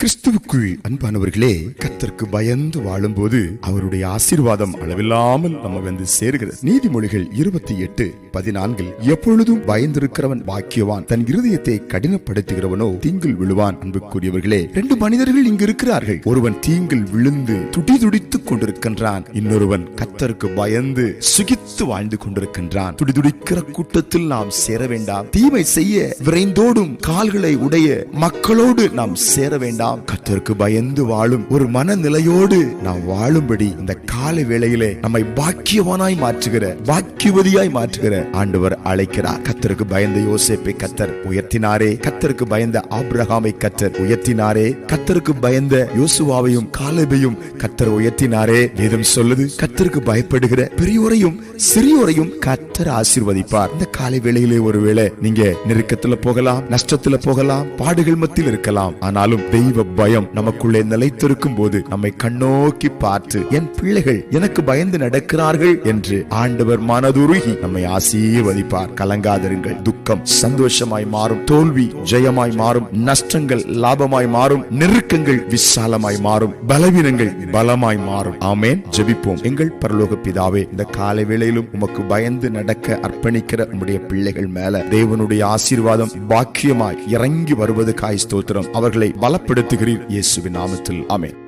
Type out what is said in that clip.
கிறிஸ்துவுக்குள் அன்பானவர்களே கத்தருக்கு பயந்து வாழும்போது அவருடைய ஆசீர்வாதம் அளவில்லாமல் நம்ம வந்து சேருகிறது. நீதிமொழிகள் இருபத்தி எட்டு பதினான்கில் எப்பொழுதும் பயந்திருக்கிறவன் பாக்கியவான் தன் இருதயத்தை கடினப்படுத்துகிறவனோ தீங்கில் விழுவான் அன்புக்குரியவர்களே ரெண்டு மனிதர்கள் இங்கு இருக்கிறார்கள். ஒருவன் தீங்கில் விழுந்து துடி துடித்துக் கொண்டிருக்கின்றான் இன்னொருவன் கத்தருக்கு பயந்து சுகித்து வாழ்ந்து கொண்டிருக்கின்றான். துடிதுடிக்கிற கூட்டத்தில் நாம் சேர வேண்டாம். தீமை செய்ய விரைந்தோடும் கால்களை உடைய மக்களோடு நாம் சேர வேண்டாம். கத்தருக்கு பயந்து வாழும் ஒரு மனநிலையோடு நாம் வாழும்படி இந்த கால வேளையிலே நம்மை பாக்கியவானாய் மாற்றுகிற பாக்கியவதியாய் மாற்றுகிற ஆண்டவர் அழைக்கிறார். கத்தருக்கு பயந்த யோசேப்பை கத்தர் உயர்த்தினாரே. கத்தருக்கு பயந்த ஆப்ரஹாமை கத்தர் உயர்த்தினாரே. கத்தருக்கு பயந்த யோசுவாவையும் காலபையும் கத்தர் உயர்த்தினாரே. வேதம் சொல்லுது கத்தருக்கு பயப்படுகிற பெரியோரையும் சிறியோரையும் கத்தர் ஆசீர்வதிப்பார். இந்த காலை வேளையிலே ஒருவேளை நீங்க நெருக்கத்துல போகலாம் நஷ்டத்துல போகலாம் பாடுகள் மத்தியில் இருக்கலாம். ஆனாலும் தெய்வ பயம் நமக்குள்ளே நிலைத்திருக்கும் போது நம்மை கண்ணோக்கி பார்த்து என் பிள்ளைகள் எனக்கு பயந்து நடக்கிறார்கள் என்று ஆண்டவர் மனதுருகி நம்மை ஆசீர்வதிப்பார். கலங்காதிருங்கள். துக்கம் சந்தோஷமாய் மாறும். தோல்வி ஜெயமாய் மாறும். நஷ்டங்கள் லாபமாய் மாறும். நெருக்கங்கள் விசாலமாய் மாறும். பலவீனங்கள் பலமாய் மாறும். ஆமேன். ஜெபிப்போம். எங்கள் பரலோக பிதாவே இந்த காலை வேளையிலும் உமக்கு பயந்து நடக்க அர்ப்பணிக்கிற உம்முடைய பிள்ளைகள் மேல தேவனுடைய ஆசீர்வாதம் பாக்கியமாய் இறங்கி வருவது காய் ஸ்தோத்திரம். அவர்களை பலப்படுத்துகிறீர் இயேசுவின் நாமத்தில். அமேன்